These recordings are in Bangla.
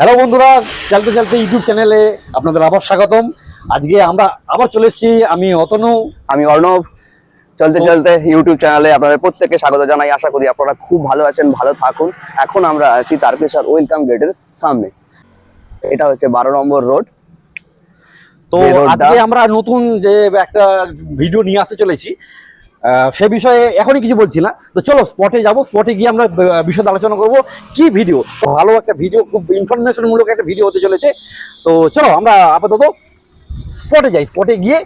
হ্যালো বন্ধুরা চলতে চলতে ইউটিউব চ্যানেলে আপনাদের আবার স্বাগতম। আজকে আমরা আবার চলে এসেছি আমি অতনু। আমি অর্ণব। চলতে চলতে ইউটিউব চ্যানেলে আপনাদের প্রত্যেককে স্বাগত জানাই। আশা করি আপনারা খুব ভালো আছেন ভালো থাকুন। এখন আমরা আছি তারকেশ্বর ওয়েলকাম গেটের সামনে। এটা হচ্ছে বারো নম্বর রোড। তো আজকে আমরা নতুন যে একটা ভিডিও নিয়ে আসতে চলেছি। সে বিষয়ে এখনই কিছু বলছি না। তো চলো স্পটে যাব স্পটে গিয়ে আমরা বিশদ আলোচনা করব। কি ভিডিও ভালো একটা ভিডিও খুব ইনফরমেশন মূলক একটা ভিডিও হতে চলেছে। তো চলো আমরা আপাতত স্পটে যাই। স্পটে গিয়ে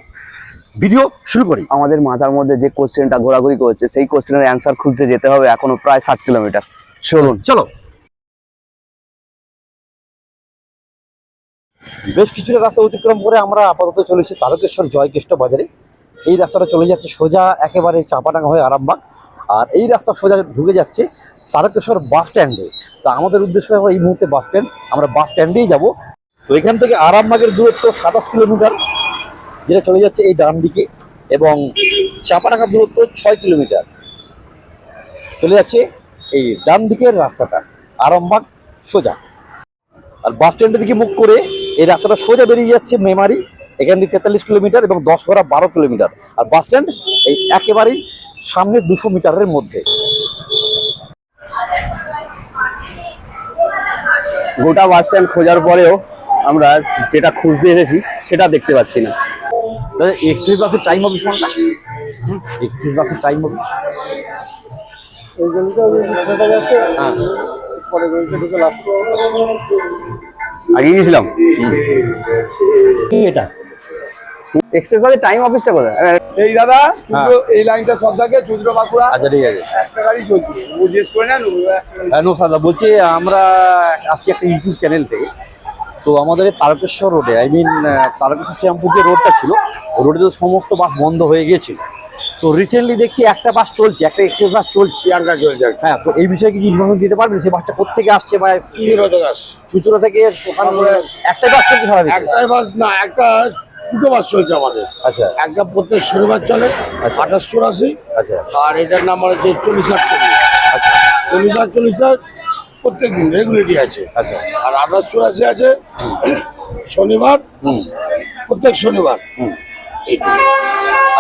ভিডিও শুরু করি। আমাদের মাথার মধ্যে যে কোশ্চেনটা ঘোরাঘুরি করছে সেই কোশ্চেনের অ্যান্সার খুঁজতে যেতে হবে এখনও প্রায় ষাট কিলোমিটার চলুন। চলো। বেশ কিছুটা রাস্তা অতিক্রম করে আমরা আপাতত চলেছি তারকেশ্বর জয়কৃষ্ণ বাজারে। এই রাস্তাটা চলে যাচ্ছে সোজা একেবারে চাপাডাঙ্গা হয়ে আরামবাগ। আর এই রাস্তা সোজা ঢুকে যাচ্ছে তারকেশ্বর বাস স্ট্যান্ডে। তো আমাদের উদ্দেশ্য এই মুহূর্তে বাস স্ট্যান্ড। আমরা বাস স্ট্যান্ডেই যাব। তো এখান থেকে আরামবাগের দূরত্ব সাতাশ কিলোমিটার, যেটা চলে যাচ্ছে এই ডান দিকে। এবং চাপাডাঙ্গার দূরত্ব ছয় কিলোমিটার। চলে যাচ্ছে এই ডান দিকের রাস্তাটা, আরামবাগ সোজা। আর বাস স্ট্যান্ডের দিকে মুখ করে এই রাস্তাটা সোজা বেরিয়ে যাচ্ছে মেমারি। এখান থেকে তেতাল্লিশ কিলোমিটার এবং দশ ঘোড়া বারো কিলোমিটার। আর বাস স্ট্যান্ড এই একেবারেই সামনে দুশো মিটারের মধ্যে। গোটা বাস স্ট্যান্ড খোঁজার পরেও আমরা যেটা খুঁজতে এসেছি সেটা দেখতে পাচ্ছি না। এক্সপ্রেস বাসের টাইম অফিস কোনটা এক্সপ্রেস বাসের টাইম অফিস হ্যাঁ। আগে গেছিলাম? এটা। এক্সপ্রেস বাসের টাইম অফিসটা কোথায়? এই দাদা চুদ্র এই লাইনটা সব থাকে চুদ্র বাঁকুড়া। আচ্ছা ঠিক আছে। একটা গাড়ি চলছে। ও জিজ্ঞেস করে একটা গাড়ি- হ্যাঁ বলছি আমরা আসছি একটা ইউটিউব চ্যানেল থেকে তো আমাদের তারকেশ্বর রোডে আই মিন তারকেশ্বর শ্যামপুর যে রোডটা ছিল রোডে তো সমস্ত বাস বন্ধ হয়ে গিয়েছিল। তো রিসেন্টলি দেখছি একটা বাস চলছে একটা এক্সপ্রেস বাস চলছে। প্রিয়াঙ্কা চলছে হ্যাঁ তো এই বিষয়ে কি ইনফরমেশন দিতে পারবেন? সেই বাসটা কোথেকে আসছে বা চুদ্র থেকে আসছে। থেকে একটা বাস চলছে সারাদিন? একটাই বাস না একটা দুটো বাস চলছে আমাদের। আচ্ছা। একটা প্রত্যেক শনিবার চলে আচ্ছা। আঠাশ চুরাশি। আচ্ছা। আর এটার নাম্বার হচ্ছে চল্লিশ আটচল্লিশ। আচ্ছা। চল্লিশ আটচল্লিশটা প্রত্যেক দিন রেগুলেটি আছে। আচ্ছা। আর আঠাশ চুরাশি আছে শনিবার হুম। প্রত্যেক শনিবার। হুম।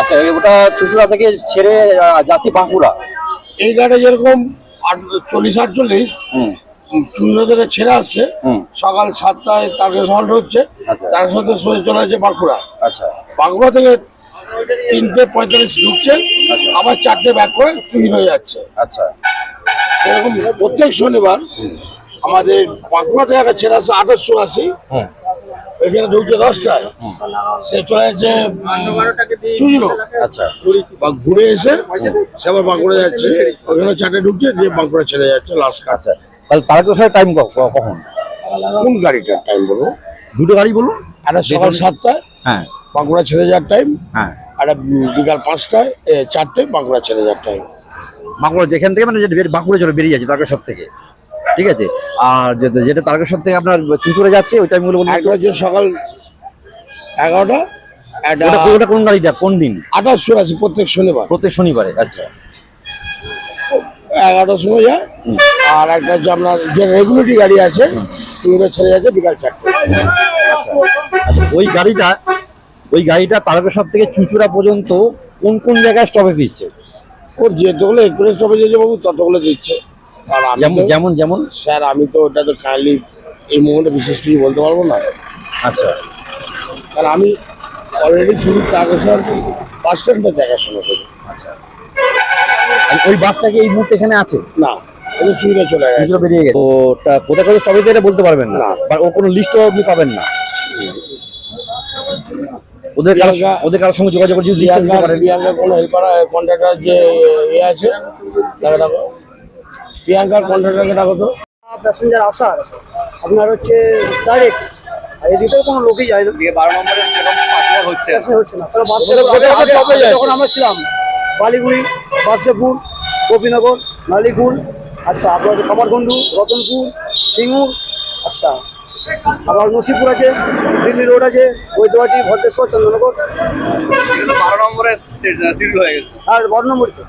আচ্ছা ওটা চুচুড়া থেকে ছেড়ে যাচ্ছে বাঁকুড়া। এই গাড়ি যেরকম চল্লিশ আটচল্লিশ হুম থেকে ছেড়ে আসছে। হুম। সকাল সাতটায় তাকে সল্ট হচ্ছে। আচ্ছা। তার সাথে সোজা চলে যাচ্ছে বাঁকুড়া। আচ্ছা। বাঁকুড়া থেকে তিনটে পঁয়তাল্লিশ ঢুকছে। আবার চারটে ব্যাক করে চুরি হয়ে যাচ্ছে। আচ্ছা। এরকম প্রত্যেক শনিবার আমাদের বাঁকুড়া থেকে একটা ছেলে আসছে আঠাশ চুরাশি। এখানে ঢুকছে দশটায়। সে চলে যাচ্ছে চুরিনো আচ্ছা। বা ঘুরে এসে সে আবার বাঁকুড়া যাচ্ছে। ওখানে চারটে ঢুকছে দিয়ে বাঁকুড়া ছেড়ে যাচ্ছে লাস্ট আচ্ছা। তাহলে তারকেশ্বরের টাইম কখন? কোন গাড়িটার টাইম বলব? দুটো গাড়ি বলুন। একটা সকাল সাতটায় হ্যাঁ। বাঁকুড়া ছেড়ে যাওয়ার টাইম হ্যাঁ। আর বিকাল পাঁচটায় চারটায় বাঁকুড়া ছেড়ে যাওয়ার টাইম বাঁকুড়া যেখান থেকে মানে যেটা বাঁকুড়া চলে বেরিয়ে যাচ্ছে তারকেশ্বর থেকে। ঠিক আছে? আর যেটা যেটা তারকেশ্বর থেকে আপনার চুচুড়ে যাচ্ছে ওই টাইমগুলো বলুন। একটা হচ্ছে সকাল এগারোটা একটা ওটা কোন গাড়িটা? কোন দিন? আঠাশ চুরাশি প্রত্যেক শনিবার। প্রত্যেক শনিবারে আচ্ছা। এগারোটার সময় যায়। আর একটা হচ্ছে আপনার যে রেগুলেটরি গাড়ি আছে চুড়ে ছেড়ে যাচ্ছে বিকাল চারটে। আচ্ছা। ওই গাড়িটা ওই গাড়িটা তারকেশ্বর থেকে চুচুড়া পর্যন্ত কোন কোন জায়গায় স্টপেজ দিচ্ছে? ওর যেতগুলো এক্সপ্রেস স্টপেজ আছে বাবু ততগুলো দিচ্ছে। আর আমি যেমন যেমন যেমন? স্যার আমি তো ওটা তো কাইন্ডলি এই মুহূর্তে বিশেষ কিছু বলতে পারব না। আচ্ছা। কারণ আমি অলরেডি শুধু তারকেশ্বর বাস স্ট্যান্ডে দেখাশোনা করি। আচ্ছা। ওই বাসটা কি এই মুহূর্তে এখানে আছে? না চলে গেছে। বেরিয়ে গেছে। ওটা কোথায় কোথায় স্টপেজ এটা বলতে পারবেন না। না। বা ও কোনো লিস্টও আপনি পাবেন না। ওদের কারও ওদের কারোর সঙ্গে যোগাযোগ করে যদি লিস্ট দিতে পারেন। প্রিয়াঙ্কার কোনো হেল্পার কন্ট্রাক্টর যে এ আছে তাকে ডাকো। প্রিয়াঙ্কার কন্ট্রাক্টরকে ডাকো তো। প্যাসেঞ্জার আসার আপনার হচ্ছে ডাইরেক্ট আর এদিকেও কোনো লোকই যায় না। বারো নম্বরে হচ্ছে। হচ্ছে না। কারণ ওদের কোথায় কোথায় বাসদেবপুর stopage আছে? যখন আমরা ছিলাম বালিগুড়ি বাসদেবপুর গোপীনগর মালিকুল আচ্ছা আপনার কামারগন্ডু রতনপুর সিঙ্গুর আচ্ছা আবার নসিপুর আছে দিল্লি রোড আছে বৈদ্যবাটি ভদ্রেশ্বর চন্দ্রনগর। বারো নম্বরে সিট হয়ে গেছে। আর বর্ণমূর্তি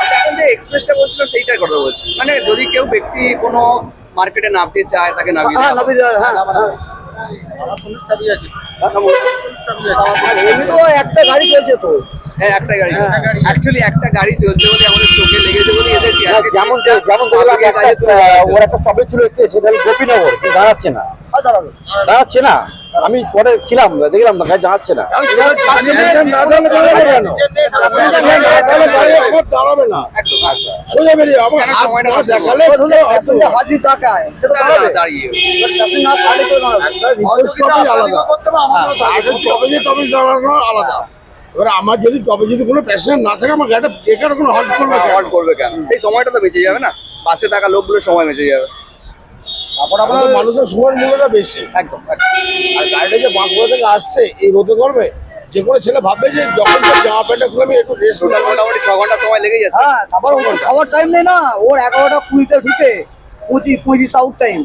আমরা এখন যে এক্সপ্রেসটা বলছিলাম সেইটাই কথা বলছি। মানে যদি কেউ ব্যক্তি কোনো মার্কেটে নামতে চায় তাকে নামিয়ে হ্যাঁ নাবিল হ্যাঁ হ্যাঁ। এমনি তো একটা গাড়ি চলছে তো। হ্যাঁ একটা গাড়ি। অ্যাকচুয়ালি একটা গাড়ি চলছে বলে আমাদের চোখে লেগেছে বলে এদের হ্যাঁ, যেমন যেমন দেখলাম একটা আহ, ওর একটা স্টপেজ ছিল সেটা হলো গোপীনগর দাঁড়াচ্ছে না। দাঁড়াচ্ছে না। আমি পরে ছিলাম দেখলাম না গাড়ি দাঁড়াচ্ছে না। দাঁড়াবে না সোজা বেরিয়ে আমার না দেখালে প্যাসেঞ্জার হাজির টাকায় দাঁড়াবে। দাঁড়িয়ে না আলাদা। আলাদা। এবার আমার যদি টপে যদি কোনো প্যাসেঞ্জার না থাকে আমার গাড়িটা বেকার কোনো হল্ট করবে কেন? অ্যাভয়েড করবে কেন? এই সময়টা তো বেঁচে যাবে না। বাসে থাকা লোকগুলো সময় বেঁচে যাবে। তারপর আমাদের মানুষের সময়ের মূল্যটা বেশি। একদম। আর গাড়িটা যে বাঁকুড়া থেকে আসছে এই রোদে করবে? যে কোনো ছেলে ভাববে যে যখন জামা প্যান্টটা খুলে আমি একটু রেস্ট ওটা মোটামুটি ছ ঘণ্টা সময় লেগে যাচ্ছে। হ্যাঁ তারপর খাওয়ার টাইম নেই না। ওর এগারোটা কুড়িতে ঢুকে পঁচিশ পঁচিশ আউট টাইম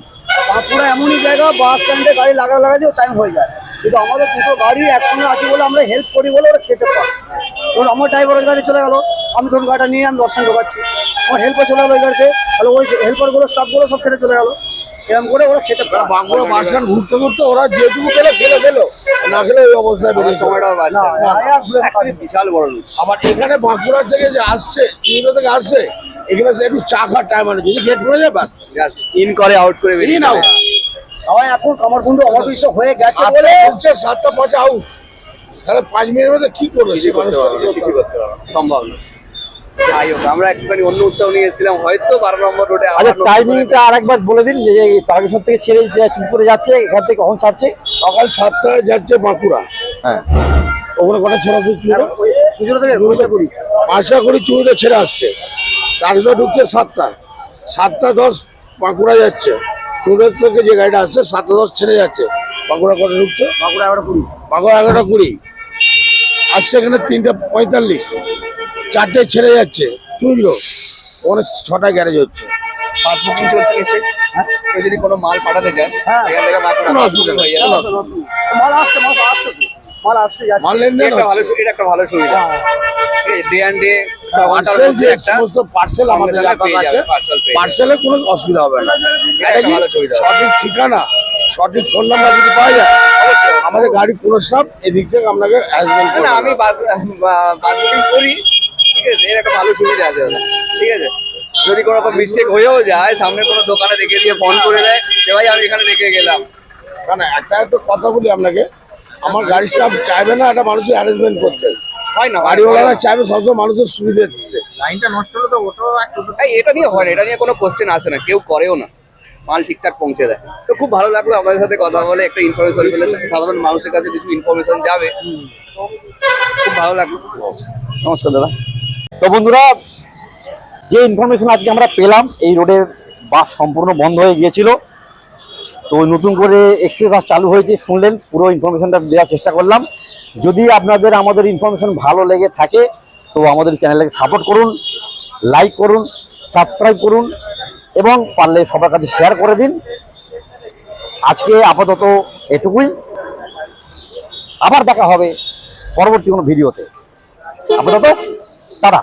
বাঁকুড়া এমনই জায়গা বাস স্ট্যান্ডে গাড়ি লাগা লাগাতে টাইম হয়ে যায়। কিন্তু আমাদের দুটো গাড়ি একসঙ্গে আছে বলে আমরা হেল্প করি বলে ওরা খেতে পায়। ধরুন আমার ড্রাইভারের গাড়ি চলে গেলো। আমি ধরুন গাড়িটা নিয়ে আমি দর্শন ঢোকাচ্ছি। আমার হেল্পার চলে গেলো ওই গাড়িতে। তাহলে ওই হেল্পারগুলো স্টাফগুলো সব খেতে চলে গেলো। এরকম করে ওরা খেতে পারে বাঁকুড়া বাস ঘুরতে ঘুরতে ওরা যেটুকু পেলে খেলে ফেলো না খেলে ওই অবস্থায় বেরিয়ে Actually বিশাল বড় আবার এখানে বাঁকুড়া থেকে যে আসছে চিংড়ি থেকে আসছে এখানে সে একটু চা খাওয়ার টাইম আছে যদি গেট পড়ে যায় বাস ইন করে আউট করে বেরিয়ে যাবে। আমার এখন আমার বন্ধু অফিসে হয়ে গেছে বলে ঢুকছে সাতটা পাঁচে আউট তাহলে পাঁচ মিনিটের মধ্যে কি করবে? পারবে না, সম্ভব না। যাই হোক আমরা একটুখানি অন্য উৎসব নিয়ে এসেছিলাম। হয়তো বারো নম্বর রোডে আচ্ছা টাইমিংটা আরেকবার বলে দিন যে এই তারকেশ্বর থেকে ছেড়ে যে যাচ্ছে এখান থেকে কখন ছাড়ছে? সকাল সাতটায় যাচ্ছে বাঁকুড়া। হ্যাঁ। ওখানে কটা ছেড়ে আসছে চুড়ো থেকে করি। আশা করি ছেড়ে আসছে। তারকেশ্বর ঢুকছে সাতটা সাতটা দশ বাঁকুড়া যাচ্ছে। চুড়ের থেকে যে গাড়িটা আসছে সাতটা দশ ছেড়ে যাচ্ছে। বাঁকুড়া কটা ঢুকছে? বাঁকুড়া এগারোটা কুড়ি। বাঁকুড়া এগারোটা কুড়ি। আসছে এখানে তিনটা পঁয়তাল্লিশ। চারটে ছেড়ে যাচ্ছে। চুড়ো ওখানে ছটায় গ্যারেজ হচ্ছে। বুকিং চলছে নিশ্চয়ই কেউ যদি কোনো মাল পাঠাতে হ্যাঁ। কোনো অসুবিধা নেই, হয়ে মাল আসছে মাল আসছে। মাল আসছে মাল লেনদেন একটা ভালো একটা ভালো সুবিধা। ডে অ্যান্ড ডে পার্সেল যে সমস্ত পার্সেল আমাদের যাবে। পার্সেলে কোনো অসুবিধা হবে না। এটা কি সঠিক ঠিকানা সঠিক ফোন নাম্বার যদি পাওয়া যায় আমাদের গাড়ি কোনো সব এদিক থেকে আপনাকে আমি বাস বা- বাস বুকিং করি ঠিক আছে? এর একটা ভালো সুবিধা আছে ঠিক আছে? যদি কোনো রকম মিস্টেক হয়েও যায় সামনে কোনো দোকানে রেখে দিয়ে ফোন করে দেয় যে ভাই আমি এখানে রেখে গেলাম। কারণ একটা একটা কথা বলি আপনাকে। আমার গাড়ি স্টাফ চাইবে না একটা মানুষের অ্যারেঞ্জমেন্ট করতে। হয় না চাইবে সবসময় মানুষের সুবিধে দিতে। এই, এটা নিয়ে হয় না এটা নিয়ে কোনো কোশ্চেন আসে না কেউ করেও না। মাল ঠিকঠাক পৌঁছে দেয়। তো খুব ভালো লাগল আপনাদের সাথে কথা বলে একটা ইনফরমেশন পেলে সাধারণ মানুষের কাছে কিছু ইনফরমেশন যাবে। খুব ভালো লাগল। নমস্কার দাদা। তো বন্ধুরা যে ইনফরমেশন আজকে আমরা পেলাম এই রোডের বাস সম্পূর্ণ বন্ধ হয়ে গিয়েছিল। তো নতুন করে এক্সপ্রেস বাস চালু হয়েছে, শুনলেন, পুরো ইনফরমেশনটা দেওয়ার চেষ্টা করলাম। যদি আপনাদের আমাদের ইনফরমেশন ভালো লেগে থাকে, তো আমাদের চ্যানেলটাকে সাপোর্ট করুন লাইক করুন সাবস্ক্রাইব করুন, এবং পারলে সবার কাছে শেয়ার করে দিন। আজকে আপাতত এটুকুই। আবার দেখা হবে পরবর্তী কোনো ভিডিওতে আপাতত, টাটা।